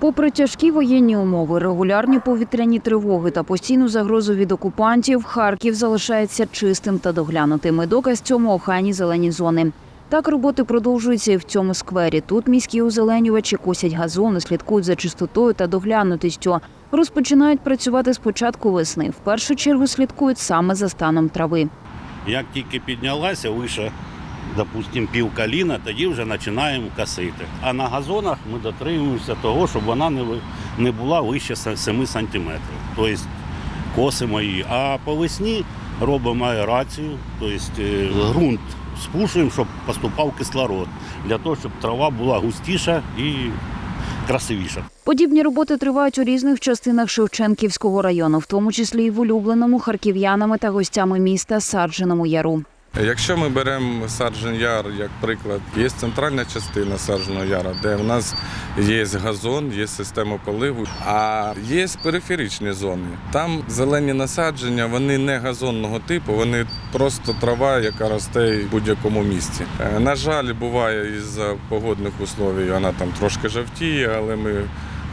Попри тяжкі воєнні умови, регулярні повітряні тривоги та постійну загрозу від окупантів, Харків залишається чистим та доглянутим. І доказ цьому охайні зелені зони. Так роботи продовжуються і в цьому сквері. Тут міські озеленювачі косять газони, слідкують за чистотою та доглянутістю. Розпочинають працювати з початку весни. В першу чергу слідкують саме за станом трави. Як тільки піднялася вище, допустимо, пів каліна, тоді вже починаємо косити. А на газонах ми дотримуємося того, щоб вона не, не була вище 7 сантиметрів. Тобто косимо її. А по весні робимо аерацію, тобто е, ґрунт спушуємо, щоб поступав кислород, для того, щоб трава була густіша і красивіша. Подібні роботи тривають у різних частинах Шевченківського району, в тому числі і в улюбленому харків'янами та гостями міста Садженому Яру. Якщо ми беремо Сарджен Яр як приклад, є центральна частина Сардженого Яра, де в нас є газон, є система поливу, а є периферичні зони. Там зелені насадження, вони не газонного типу, вони просто трава, яка росте в будь-якому місці. Е, На жаль, буває із-за погодних условій, вона там трошки жовтіє, але ми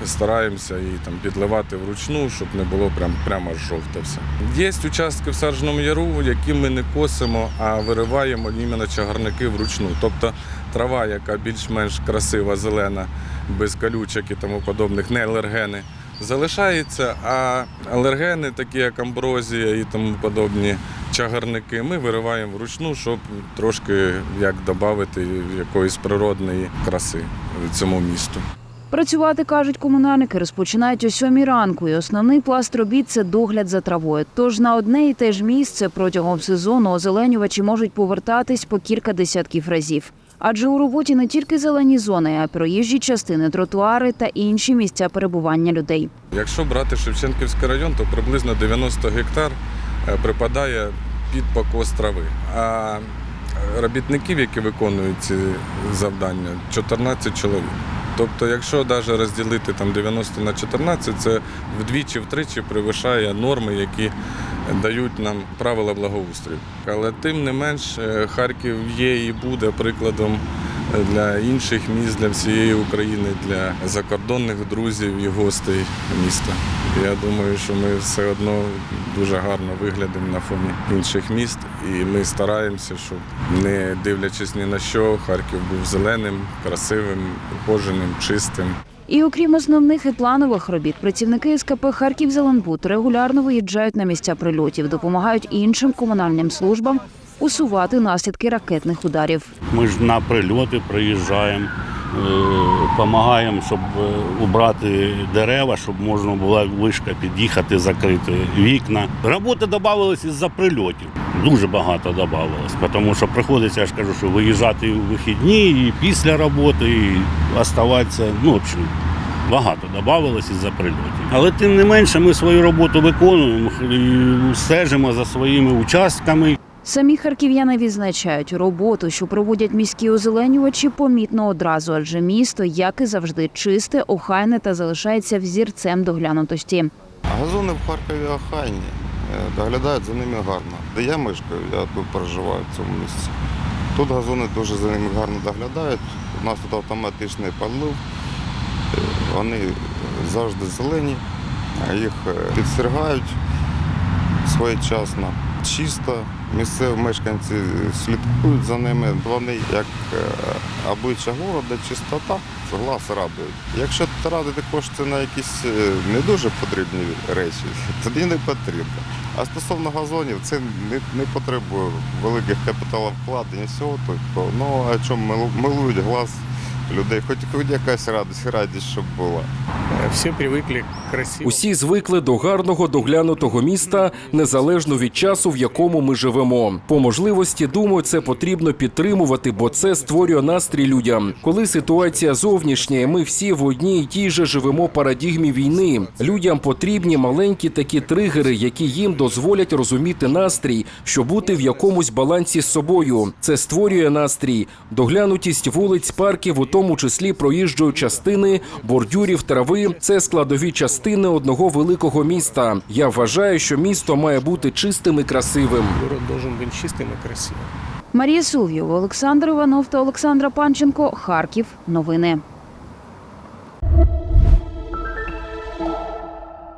стараємося її там підливати вручну, щоб не було прям прямо жовте все. Є участки в Саржному яру, які ми не косимо, а вириваємо іменно чагарники вручну. Тобто трава, яка більш-менш красива, зелена, без колючок і тому подобних, не алергени. Залишається, а алергени, такі як амброзія і тому подобні чагарники, ми вириваємо вручну, щоб трошки як додати якоїсь природної краси цьому місту. Працювати, кажуть комунальники, розпочинають о сьомій ранку. І основний пласт робіт це догляд за травою. Тож на одне і те ж місце протягом сезону озеленювачі можуть повертатись по кілька десятків разів. Адже у роботі не тільки зелені зони, а й проїжджі частини, тротуари та інші місця перебування людей. Якщо брати Шевченківський район, то приблизно 90 гектар е, припадає під покос трави. А робітників, які виконують ці завдання, 14 чоловік. Тобто, якщо навіть розділити там 90 на 14, це вдвічі-втричі перевищає норми, які дають нам правила благоустрою. Але тим не менш, е, Харків є і буде прикладом для інших міст, для всієї України, для закордонних друзів і гостей міста. Я думаю, що ми все одно дуже гарно виглядимо на фоні інших міст, і ми стараємося, щоб не дивлячись ні на що, Харків був зеленим, красивим, ухоженим, чистим. І окрім основних і планових робіт, працівники СКП Харків Зеленбуд регулярно виїжджають на місця прильотів, допомагають іншим комунальним службам усувати наслідки ракетних ударів. Ми ж на прильоти приїжджаємо, допомагаємо, щоб е, убрати дерева, щоб можна було вишка під'їхати, закрити вікна. Роботи додавалось із-за прильотів. Дуже багато додавалось, тому що приходиться, я ж кажу, що виїжджати у вихідні і після роботи, і оставатися. Ну, в общем, багато додавалось із-за прильотів. Але тим не менше ми свою роботу виконуємо стежимо за своїми участками. Самі харків'яни відзначають роботу, що проводять міські озеленювачі, помітно одразу, адже місто, як і завжди, чисте, охайне та залишається взірцем доглянутості. Газони в Харкові охайні, е, доглядають за ними гарно. Де я мешкаю, я тут проживаю в цьому місці. Тут газони дуже за ними гарно доглядають. У нас тут автоматичний подлив, Е, вони завжди зелені, їх е, підстерігають своєчасно. Чисто, місцеві мешканці слідкують за ними. Вони як е, обличчя города, чистота, глаз радують. Якщо тратити кошти на якісь е, не дуже потрібні речі, тоді не потрібно. А стосовно газонів, це не, не потребує великих капіталовкладень всього. Тобто, ну а чому милують глаз людей, хоч, хоч якась радість, радість, щоб була. Э, Все привыкли к красивому. Усі звикли до гарного доглянутого міста незалежно від часу, в якому ми живемо. По можливості, думаю, це потрібно підтримувати, бо це створює настрій людям. Коли ситуація зовнішня, і ми всі в одній і тій же живемо парадігмі війни. Людям потрібні маленькі такі тригери, які їм дозволять розуміти настрій, що бути в якомусь балансі з собою. Це створює настрій, доглянутість вулиць, парків, у тому числі проїжджої частини, бордюрів, трави це складові частини одного великого міста. Я вважаю, що місто має бути чистим і красивим. Город должен быть чистым и красивым. Марія Сув'єва, Олександр Іванов та Олександра Панченко. Харків. Новини.